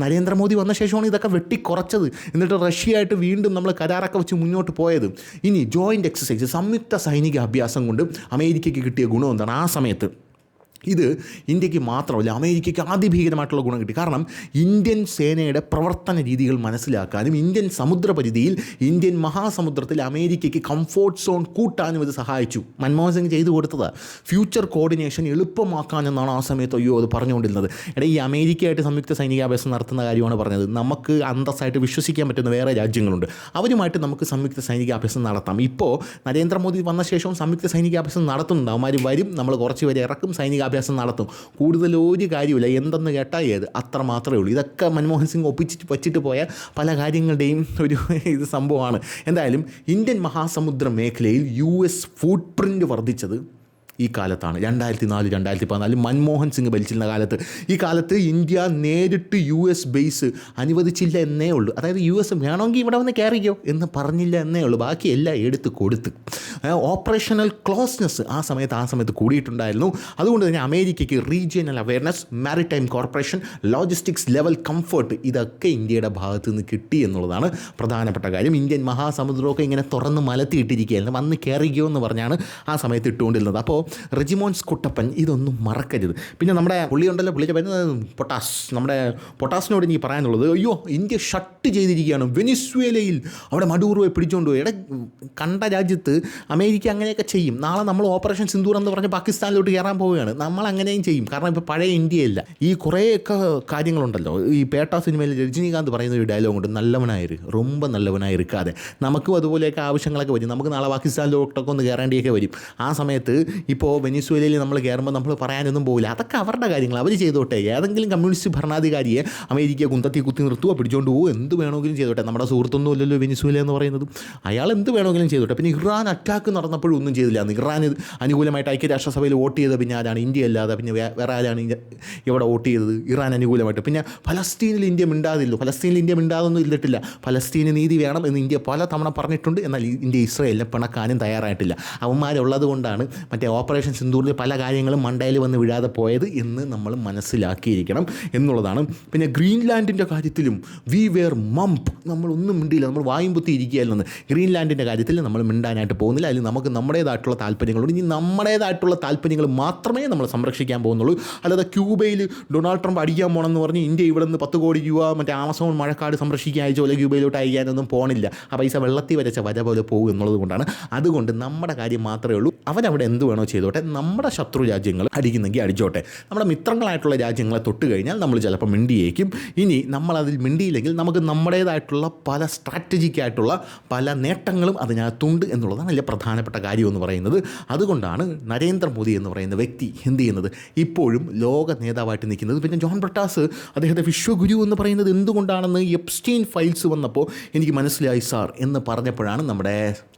നരേന്ദ്രമോദി വന്ന ശേഷമാണ് ഇതൊക്കെ വെട്ടിക്കുറച്ചത്. എന്നിട്ട് റഷ്യയായിട്ട് വീണ്ടും നമ്മൾ കരാറൊക്കെ വെച്ച് മുന്നോട്ട് പോയത്. ഇനി ജോയിന്റ് എക്സസൈസ് സംയുക്ത സൈനിക അഭ്യാസം കൊണ്ട് അമേരിക്കയ്ക്ക് കിട്ടിയ ഗുണം എന്താണ്? ആ സമയത്ത് ഇത് ഇന്ത്യയ്ക്ക് മാത്രമല്ല അമേരിക്കയ്ക്ക് അതിഭീകരമായിട്ടുള്ള ഗുണം കിട്ടി. കാരണം ഇന്ത്യൻ സേനയുടെ പ്രവർത്തന രീതികൾ മനസ്സിലാക്കാനും ഇന്ത്യൻ സമുദ്രപരിധിയിൽ ഇന്ത്യൻ മഹാസമുദ്രത്തിൽ അമേരിക്കയ്ക്ക് കംഫോർട്ട് സോൺ കൂട്ടാനും ഇത് സഹായിച്ചു. മൻമോഹൻ സിംഗ് ചെയ്തു കൊടുത്തത് ഫ്യൂച്ചർ കോർഡിനേഷൻ എളുപ്പമാക്കാനെന്നാണ് ആ സമയത്ത് അയ്യോ അത് പറഞ്ഞുകൊണ്ടിരുന്നത്. എടാ ഈ അമേരിക്കയായിട്ട് സംയുക്ത സൈനികാഭ്യാസം നടത്തുന്ന കാര്യമാണ് പറഞ്ഞത്. നമുക്ക് അന്തസ്സായിട്ട് വിശ്വസിക്കാൻ പറ്റുന്ന വേറെ രാജ്യങ്ങളുണ്ട്. അവരുമായിട്ട് നമുക്ക് സംയുക്ത സൈനികാഭ്യാസം നടത്താം. ഇപ്പോൾ നരേന്ദ്രമോദി വന്ന ശേഷവും സംയുക്ത സൈനികാഭ്യാസം നടത്തുന്നുണ്ട്. അവന്മാർ വരും നമ്മൾ കുറച്ച് പേരെ ഇറക്കും സൈനികാഭ്യാസം നടത്തും. കൂടുതൽ ഒരു കാര്യമില്ല എന്തെന്ന് കേട്ടാൽ ഏത്? അത്ര മാത്രമേ ഉള്ളൂ. ഇതൊക്കെ മൻമോഹൻ സിംഗ് ഒപ്പിച്ചിട്ട് വച്ചിട്ട് പോയ പല കാര്യങ്ങളുടെയും ഒരു ഇത് സംഭവമാണ്. എന്തായാലും ഇന്ത്യൻ മഹാസമുദ്ര മേഖലയിൽ യു എസ് ഫുട് പ്രിന്റ് വർദ്ധിച്ചത് ഈ കാലത്താണ്. രണ്ടായിരത്തി നാല് രണ്ടായിരത്തി പതിനാല് മൻമോഹൻ സിംഗ് ഭരിച്ചിരുന്ന കാലത്ത്. ഈ കാലത്ത് ഇന്ത്യ നേരിട്ട് യു എസ് ബേസ് അനുവദിച്ചില്ല എന്നേ ഉള്ളൂ. അതായത് യു എസ് വേണമെങ്കിൽ ഇവിടെ വന്ന് കയറിക്കോ എന്ന് പറഞ്ഞില്ല എന്നേ ഉള്ളൂ. ബാക്കി എല്ലാം എടുത്ത് കൊടുത്ത്. ഓപ്പറേഷണൽ ക്ലോസ്നെസ് ആ സമയത്ത് ആ സമയത്ത് കൂടിയിട്ടുണ്ടായിരുന്നു. അതുകൊണ്ട് തന്നെ അമേരിക്കയ്ക്ക് regional awareness maritime corporation logistics level comfort ഇതൊക്കെ ഇന്ത്യയുടെ ഭാഗത്ത് നിന്ന് കിട്ടി എന്നുള്ളതാണ് പ്രധാനപ്പെട്ട കാര്യം. ഇന്ത്യൻ മഹാസമുദ്രമൊക്കെ ഇങ്ങനെ തുറന്ന് മലത്തിയിട്ടിരിക്കുകയായിരുന്നു. വന്ന് കയറിക്കോ എന്ന് പറഞ്ഞാണ് ആ സമയത്ത് ഇട്ടുകൊണ്ടിരുന്നത്. അപ്പോൾ റെജിമോൻസ് കുട്ടപ്പൻ ഇതൊന്നും മറക്കരുത് പിന്നെ നമ്മുടെ പുള്ളി ഉണ്ടല്ലോ പുള്ളിയുടെ പേര് പൊട്ടാസ് നമ്മുടെ പൊട്ടാസിനോട് എനിക്ക് പറയാനുള്ളത് അയ്യോ ഇന്ത്യ ഷട്ട് ചെയ്തിരിക്കുകയാണ് വെനിസ്വേലയിൽ അവിടെ മഡൂറുവെ പിടിച്ചുകൊണ്ട് പോയി എടാ കണ്ട രാജ്യത്ത് അമേരിക്ക അങ്ങനെയൊക്കെ ചെയ്യും നാളെ നമ്മൾ ഓപ്പറേഷൻ സിന്ദൂർ എന്ന് പറഞ്ഞ് പാകിസ്ഥാനിലോട്ട് കയറാൻ പോവുകയാണ് നമ്മൾ അങ്ങനെയും ചെയ്യും കാരണം ഇപ്പോൾ പഴയ ഇന്ത്യയല്ല ഈ കുറേയൊക്കെ കാര്യങ്ങളുണ്ടല്ലോ ഈ പേട്ട സിനിമയിൽ രജനീകാന്ത് പറയുന്ന ഒരു ഡയലോഗ് ഉണ്ട് നല്ലവനായിരു ரொம்ப നല്ലവനായി ഇരിക്കാതെ നമുക്കും അതുപോലെയൊക്കെ ആവശ്യങ്ങളൊക്കെ വരും നമുക്ക് നാളെ പാകിസ്ഥാനിലോട്ടൊക്കെ ഒന്ന് കയറേണ്ടിയൊക്കെ വരും ആ സമയത്ത് ഈ ഇപ്പോൾ വെനിസ്വേലയിൽ നമ്മൾ കയറുമ്പോൾ നമ്മൾ പറയാനൊന്നും പോകില്ല അതൊക്കെ അവരുടെ കാര്യങ്ങൾ അവർ ചെയ്തോട്ടെ. ഏതെങ്കിലും കമ്മ്യൂണിസ്റ്റ് ഭരണാധികാരിയെ അമേരിക്ക കുന്തത്തി കുത്തി നിർത്തുക പിടിച്ചുകൊണ്ട് പോകുമോ എന്ത് വേണമെങ്കിലും ചെയ്തോട്ടെ. നമ്മുടെ സുഹൃത്തൊന്നും ഇല്ലല്ലോ വെനിസ്വേല എന്ന് പറയുന്നത്. അയാൾ എന്ത് വേണമെങ്കിലും ചെയ്തോട്ടെ. പിന്നെ ഇറാൻ അറ്റാക്ക് നടന്നപ്പോഴും ഒന്നും ചെയ്തില്ല. ഇറാൻ അനുകൂലമായിട്ട് ഐക്യരാഷ്ട്രസഭയിൽ വോട്ട് ചെയ്ത പിന്നെ ആരാണ്? ഇന്ത്യ അല്ലാതെ പിന്നെ വേറെ ആരാണ് ഇവിടെ വോട്ട് ചെയ്തത്? ഇറാൻ അനുകൂലമായിട്ട്. പിന്നെ ഫലസ്തീനിൽ ഇന്ത്യ മിണ്ടാതില്ലോ ഫലസ്തീനിൽ ഇന്ത്യ മിണ്ടാതൊന്നും ഇല്ലിട്ടില്ല ഫലസ്തീന് നീതി വേണം എന്ന് ഇന്ത്യ പല തവണ പറഞ്ഞിട്ടുണ്ട്. എന്നാൽ ഇന്ത്യ ഇസ്രയേലിനെ പിണക്കാനും തയ്യാറായിട്ടില്ല. അവന്മാരുള്ളത് കൊണ്ടാണ് മറ്റേ ഓപ്പറേഷൻ സിന്ദൂറിൽ പല കാര്യങ്ങളും മണ്ടയിൽ വന്ന് വിഴാതെ പോയത് എന്ന് നമ്മൾ മനസ്സിലാക്കിയിരിക്കണം എന്നുള്ളതാണ്. പിന്നെ ഗ്രീൻലാൻഡിന്റെ കാര്യത്തിലും വി വെയർ മംപ് നമ്മളൊന്നും മിണ്ടിയില്ല. നമ്മൾ വായും പുത്തി ഇരിക്കുകയായിരുന്നു. ഗ്രീൻലാൻഡിന്റെ കാര്യത്തിൽ നമ്മൾ മിണ്ടാനായിട്ട് പോകുന്നില്ല. അതിൽ നമുക്ക് നമ്മുടേതായിട്ടുള്ള താല്പര്യങ്ങളുണ്ട്. ഇനി നമ്മുടേതായിട്ടുള്ള താല്പര്യങ്ങൾ മാത്രമേ നമ്മൾ സംരക്ഷിക്കാൻ പോകുന്നുള്ളൂ. അല്ലാതെ ക്യൂബയിൽ ഡൊണാൾഡ് ട്രംപ് അടിക്കാൻ പോകണമെന്ന് പറഞ്ഞ് ഇന്ത്യ ഇവിടെ നിന്ന് പത്ത് കോടി രൂപ മറ്റേ ആമസോൺ മഴക്കാട് സംരക്ഷിക്കാൻ അയച്ചോ അല്ലെങ്കിൽ ക്യൂബയിലോട്ട് അയക്കാനൊന്നും പോകണില്ല ആ പൈസ വെള്ളത്തിൽ വരച്ച വര പോലെ പോകും എന്നുള്ളത് കൊണ്ടാണ്. അതുകൊണ്ട് നമ്മുടെ കാര്യം മാത്രമേ ഉള്ളൂ. അവരവിടെ എന്ത് വേണോ ചെയ്തോട്ടെ. നമ്മുടെ ശത്രു രാജ്യങ്ങൾ അടിക്കുന്നെങ്കിൽ അടിച്ചോട്ടെ. നമ്മുടെ മിത്രങ്ങളായിട്ടുള്ള രാജ്യങ്ങളെ തൊട്ട് കഴിഞ്ഞാൽ നമ്മൾ ചിലപ്പോൾ മിണ്ടിയേക്കും. ഇനി നമ്മളതിൽ മിണ്ടിയില്ലെങ്കിൽ നമുക്ക് നമ്മുടേതായിട്ടുള്ള പല സ്ട്രാറ്റജിക്കായിട്ടുള്ള പല നേട്ടങ്ങളും അതിനകത്തുണ്ട് എന്നുള്ളതാണ് വലിയ പ്രധാനപ്പെട്ട കാര്യം എന്ന് പറയുന്നത്. അതുകൊണ്ടാണ് നരേന്ദ്രമോദി എന്ന് പറയുന്ന വ്യക്തി എന്ത് ചെയ്യുന്നത്? ഇപ്പോഴും ലോക നേതാവായിട്ട് നിൽക്കുന്നത് പിന്നെ ജോൺ ബ്രട്ടാസ് അദ്ദേഹത്തെ വിശ്വഗുരു എന്ന് പറയുന്നത് എന്തുകൊണ്ടാണെന്ന് എപ്സ്റ്റീൻ ഫൈൽസ് വന്നപ്പോൾ എനിക്ക് മനസ്സിലായി സാർ എന്ന് പറഞ്ഞപ്പോഴാണ് നമ്മുടെ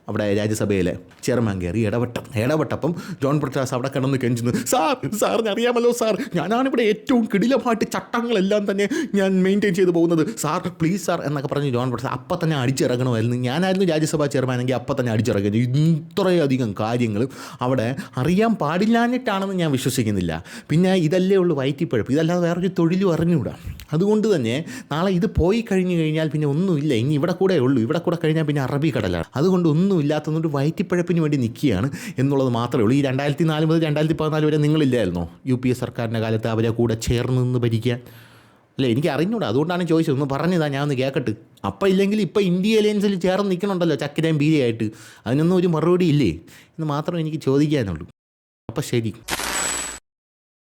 അവിടെ രാജ്യസഭയിലെ ചെയർമാൻ കയറി ഇടപെട്ടം ഇടപെട്ടപ്പം ജോൺ പ്രകാശ് അവിടെ കിടന്ന് കെഞ്ചുന്നു. സാർ സാറിന് അറിയാമല്ലോ സാർ. ഞാനാണിവിടെ ഏറ്റവും കിടിലമായിട്ട് ചട്ടങ്ങളെല്ലാം തന്നെ ഞാൻ മെയിന്റെയിൻ ചെയ്തു പോകുന്നത്. സാർ പ്ലീസ് സാർ എന്നൊക്കെ പറഞ്ഞ് ജോൺ പ്രകാശ് അപ്പം തന്നെ അടിച്ചിറങ്ങണമായിരുന്നു. ഞാനായിരുന്നു രാജ്യസഭാ ചെയർമാനെങ്കിൽ അപ്പം തന്നെ അടിച്ചിറങ്ങുന്നു ഇത്രയധികം കാര്യങ്ങൾ അവിടെ അറിയാൻ പാടില്ലാഞ്ഞിട്ടാണെന്ന് ഞാൻ വിശ്വസിക്കുന്നില്ല. പിന്നെ ഇതല്ലേ ഉള്ളൂ വയറ്റിപ്പഴപ്പ്. ഇതല്ലാതെ വേറൊരു തൊഴിലും അറിഞ്ഞുകൂടാ. അതുകൊണ്ട് തന്നെ നാളെ ഇത് പോയി കഴിഞ്ഞു കഴിഞ്ഞാൽ പിന്നെ ഒന്നുമില്ല. ഇനി ഇവിടെ കൂടെ ഉള്ളൂ. ഇവിടെ കൂടെ കഴിഞ്ഞാൽ പിന്നെ അറബി കടലാണ്. അതുകൊണ്ട് ഒന്നുമില്ലാത്തതുകൊണ്ട് വയറ്റിപ്പഴപ്പിന് വേണ്ടി നിൽക്കുകയാണ് എന്നുള്ളത് മാത്രമേ ഉള്ളൂ. ഈ രണ്ടായിരത്തി നാല് മുതൽ രണ്ടായിരത്തി പതിനാല് വരെ നിങ്ങളില്ലായിരുന്നോ? യു പി എ സർക്കാരിന്റെ കാലത്ത് അവരെ കൂടെ ചേർന്ന് നിന്ന് ഭരിക്കാൻ? അല്ല എനിക്ക് അറിഞ്ഞൂടാ. അതുകൊണ്ടാണ് ചോദിച്ചത്. ഒന്ന് പറഞ്ഞതാ ഞാൻ ഒന്ന് കേൾക്കട്ട് അപ്പം ഇല്ലെങ്കിൽ ഇപ്പം ഇന്ത്യ അലയൻസിൽ ചേർന്ന് നിൽക്കണുണ്ടല്ലോ ചക്കിരയും ബീരയായിട്ട് അതിനൊന്നും ഒരു മറുപടി ഇല്ലേ? എന്ന് മാത്രമേ എനിക്ക് ചോദിക്കാനുള്ളൂ. അപ്പം ശരി.